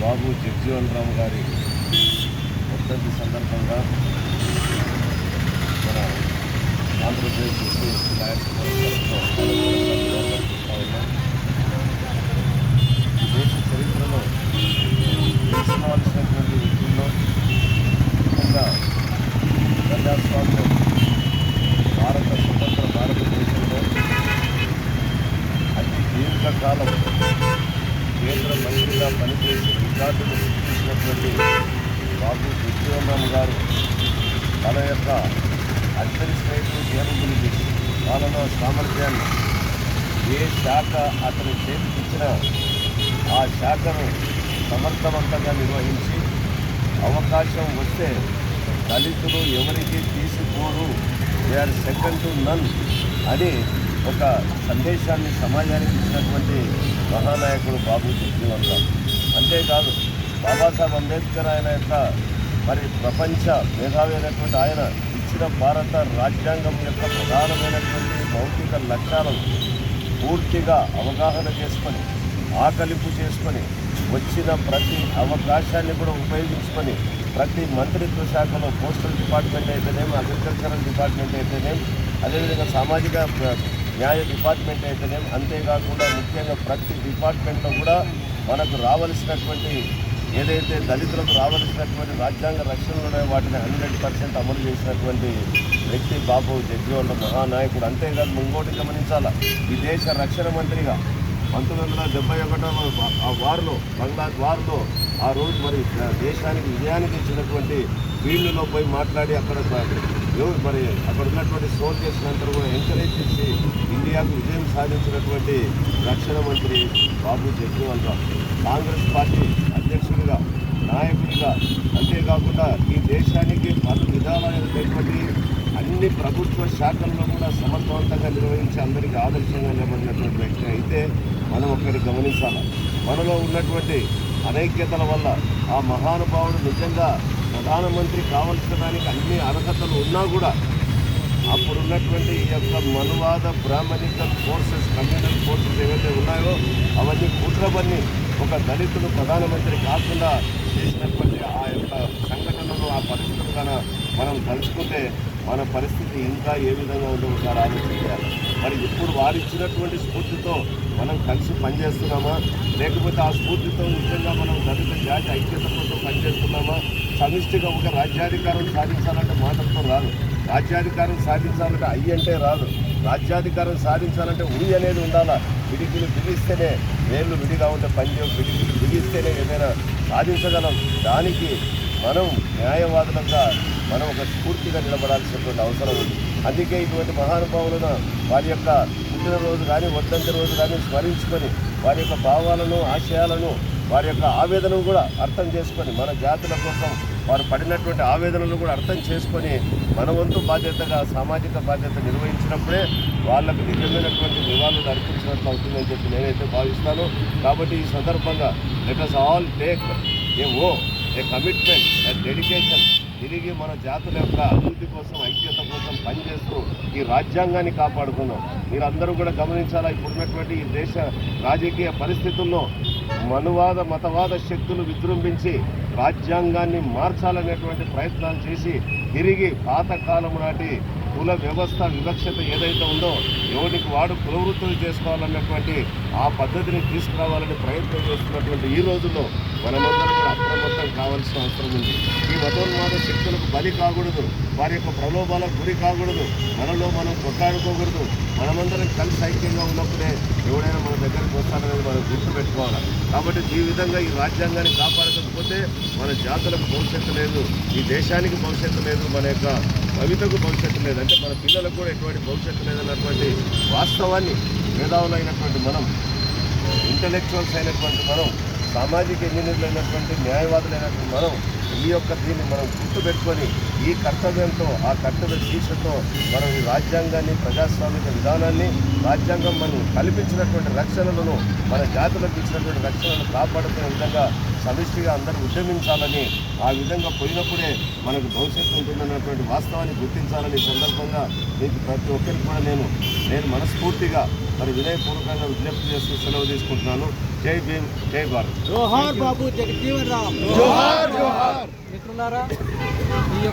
బాబు జగ్జీవన్ రామ్ గారి వర్ధంతి సందర్భంగా మన ఆంధ్రప్రదేశ్ ఎస్సీ ఎస్టీ లాయర్స్ దేశ చరిత్రలో తెలుసుకోవాల్సినటువంటి వ్యక్తుల్లో ముఖ్యంగా ప్రజాస్వామ్యం భారత స్వతంత్ర భారతదేశంలో అతి దీర్ఘకాలం కేంద్ర మంత్రిగా పనిచేసి విద్యార్థులు సృష్టించినటువంటి బాబు విశ్వరామ్ గారు తన యొక్క అడ్మినిస్ట్రేటివ్ కేపబిలిటీ పాలనా సామర్థ్యాన్ని ఏ శాఖ అతని చేతికిచ్చినా ఆ శాఖను సమర్థవంతంగా నిర్వహించి అవకాశం వస్తే దళితులు ఎవరికి తీసిపోరు they are second to none అని ఒక సందేశాన్ని సమాజానికి ఇచ్చినటువంటి మహానాయకుడు బాబు జగ్జీవన్ అంతేకాదు బాబాసాహెబ్ అంబేద్కర్ ఆయన యొక్క మరి ప్రపంచ మేధావి అయినటువంటి ఆయన ఇచ్చిన భారత రాజ్యాంగం యొక్క ప్రధానమైనటువంటి భౌతిక లక్ష్యాలను పూర్తిగా అవగాహన చేసుకొని ఆకలింపు చేసుకొని వచ్చిన ప్రతి అవకాశాన్ని కూడా ఉపయోగించుకొని ప్రతి మంత్రిత్వ శాఖలో పోస్టల్ డిపార్ట్మెంట్ అయితేనేమి అగ్రికల్చరల్ డిపార్ట్మెంట్ అయితేనేమి అదేవిధంగా సామాజిక న్యాయ డిపార్ట్మెంట్ అయితేనేమి అంతేకాకుండా ముఖ్యంగా ప్రతి డిపార్ట్మెంట్లో కూడా మనకు రావలసినటువంటి ఏదైతే దళితులకు రావలసినటువంటి రాజ్యాంగ రక్షణలోనే వాటిని హండ్రెడ్ పర్సెంట్ అమలు చేసినటువంటి వ్యక్తి బాబు జగ్జీవన్ మహానాయకుడు. అంతేకాదు ముంగోటి గమనించాలా ఈ దేశ రక్షణ మంత్రిగా పంతొమ్మిది వందల డెబ్బై ఒకటో ఆ వార్లో బంగ్లాదేశ్ వార్లో ఆ రోజు మరి దేశానికి విజయానికి ఇచ్చినటువంటి ఫీల్డ్లో పోయి మాట్లాడి అక్కడ మరి అక్కడ ఉన్నటువంటి సోల్జర్స్ అందరూ కూడా ఎంకరేజ్ చేసి ఇండియాకు విజయం సాధించినటువంటి రక్షణ మంత్రి బాబు జగ్జీవన్ రామ్ కాంగ్రెస్ పార్టీ అధ్యక్షుడిగా నాయకుడిగా అంతేకాకుండా ఈ దేశానికి పలు విధాలైనటువంటి అన్ని ప్రభుత్వ శాఖల్లో కూడా సమర్థవంతంగా నిర్వహించి అందరికీ ఆదర్శంగా నిలబడినటువంటి వ్యక్తి అయితే మనం ఒక్కటి గమనించాలి. మనలో ఉన్నటువంటి అనైక్యతల వల్ల ఆ మహానుభావుడు నిజంగా ప్రధానమంత్రి కావలసిన దానికి అన్ని అర్హతలు ఉన్నా కూడా అప్పుడు ఉన్నటువంటి ఈ యొక్క మనువాద బ్రాహ్మణికల్ ఫోర్సెస్ కమ్యూనల్ ఫోర్సెస్ ఏవైతే ఉన్నాయో అవన్నీ కుట్రబన్ని ఒక దళితుడు ప్రధానమంత్రి కాకుండా చేసినటువంటి ఆ యొక్క సంఘటనలు ఆ పరిస్థితులు కన్నా మనం తలుచుకుంటే మన పరిస్థితి ఇంకా ఏ విధంగా ఉందో ఒకసారి ఆలోచించాలి. మరి ఇప్పుడు వారిచ్చినటువంటి స్ఫూర్తితో మనం కలిసి పనిచేస్తున్నామా? లేకపోతే ఆ స్ఫూర్తితో నిజంగా మనం దళిత జాతి ఐక్యత కోసం పనిచేస్తున్నామా? సమిష్టిగా ఒక రాజ్యాధికారం సాధించాలంటే మాటలతో రాదు. రాజ్యాధికారం సాధించాలంటే అయ్యి అంటే రాదు. రాజ్యాధికారం సాధించాలంటే ఉడి అనేది ఉండాలా? విడికిలు బిగిస్తేనే వేళ్ళు విడిగా ఉంటే పనిచేయం పిడికిలు బిగిస్తేనే ఏదైనా సాధించగలం? దానికి మనం న్యాయవాదులంగా మనం ఒక స్ఫూర్తిగా నిలబడాల్సినటువంటి అవసరం ఉంది. అందుకే ఇటువంటి మహానుభావులను వారి యొక్క పుట్టినరోజు కానీ వద్దంత రోజు కానీ స్మరించుకొని వారి యొక్క భావాలను ఆశయాలను వారి యొక్క ఆవేదనను కూడా అర్థం చేసుకొని మన జాతుల కోసం వారు పడినటువంటి ఆవేదనలు కూడా అర్థం చేసుకొని మన వంతు బాధ్యతగా సామాజిక బాధ్యత నిర్వహించినప్పుడే వాళ్ళకు నిజమైనటువంటి నివాళులు అర్పించినట్లు అవుతుందని చెప్పి నేనైతే భావిస్తాను. కాబట్టి ఈ సందర్భంగా let us all take a oh a commitment a dedication తిరిగి మన జాతుల యొక్క అభివృద్ధి కోసం ఐక్యత కోసం పనిచేస్తూ ఈ రాజ్యాంగాన్ని కాపాడుకుందాం. మీరందరూ కూడా గమనించాలా? ఇప్పుడున్నటువంటి ఈ దేశ రాజకీయ పరిస్థితుల్లో మనువాద మతవాద శక్తులు విజృంభించి రాజ్యాంగాన్ని మార్చాలనేటువంటి ప్రయత్నాలు చేసి తిరిగి పాతకాలం నాటి కుల వ్యవస్థ వివక్షత ఏదైతే ఉందో ఎవరికి వాడు కులవృత్తులు చేసుకోవాలన్నటువంటి ఆ పద్ధతిని తీసుకురావాలని ప్రయత్నం చేస్తున్నటువంటి ఈ రోజుల్లో మనమందరం కూడా అప్రమత్తం కావాల్సిన అవసరం ఉంది. ఈ మతోన్మాద శక్తులకు బలి కాకూడదు. వారి యొక్క ప్రలోభాలకు గురి కాకూడదు. మనలో మనం కొట్లాడుకోకూడదు. మనమందరం కలిసి ఐక్యంగా ఉన్నప్పుడే ఎవడైనా మన దగ్గరికి వస్తాడనేది మనం గుర్తుపెట్టుకోవాలి. కాబట్టి ఈ విధంగా ఈ రాజ్యాంగాన్ని కాపాడకపోతే మన జాతులకు భవిష్యత్తు లేదు. ఈ దేశానికి భవిష్యత్తు లేదు. మన యొక్క కవితకు భవిష్యత్తు లేదు. అంటే మన పిల్లలకు కూడా ఎటువంటి భవిష్యత్తు లేదన్నటువంటి వాస్తవాన్ని మేధావులైనటువంటి మనం ఇంటలెక్చువల్స్ అయినటువంటి మనం సామాజిక ఇంజనీర్లు అయినటువంటి న్యాయవాదులైనటువంటి మనం ఈ యొక్క దీన్ని మనం గుర్తుపెట్టుకొని ఈ కర్తవ్యంతో ఆ కర్తవ్య దీక్షతో మనం ఈ రాజ్యాంగాన్ని ప్రజాస్వామిక విధానాన్ని రాజ్యాంగం మనం కల్పించినటువంటి రక్షణలను మన జాతులకు ఇచ్చినటువంటి రక్షణలను కాపాడుకునే విధంగా సమిష్టిగా అందరూ ఉద్యమించాలని ఆ విధంగా పోయినప్పుడే మనకు భవిష్యత్తు ఉంటుందన్నటువంటి వాస్తవాన్ని గుర్తించాలని సందర్భంగా మీకు ప్రతి ఒక్కరికి కూడా నేను నేను మనస్ఫూర్తిగా మరి వినయపూర్వకంగా విజ్ఞప్తి చేస్తూ సెలవు తీసుకుంటున్నాను. జై భీమ్ జై భారత్. జోహార్ బాబు జగజీవన్ రామ్. జోహార్ జోహార్. మిత్రులారా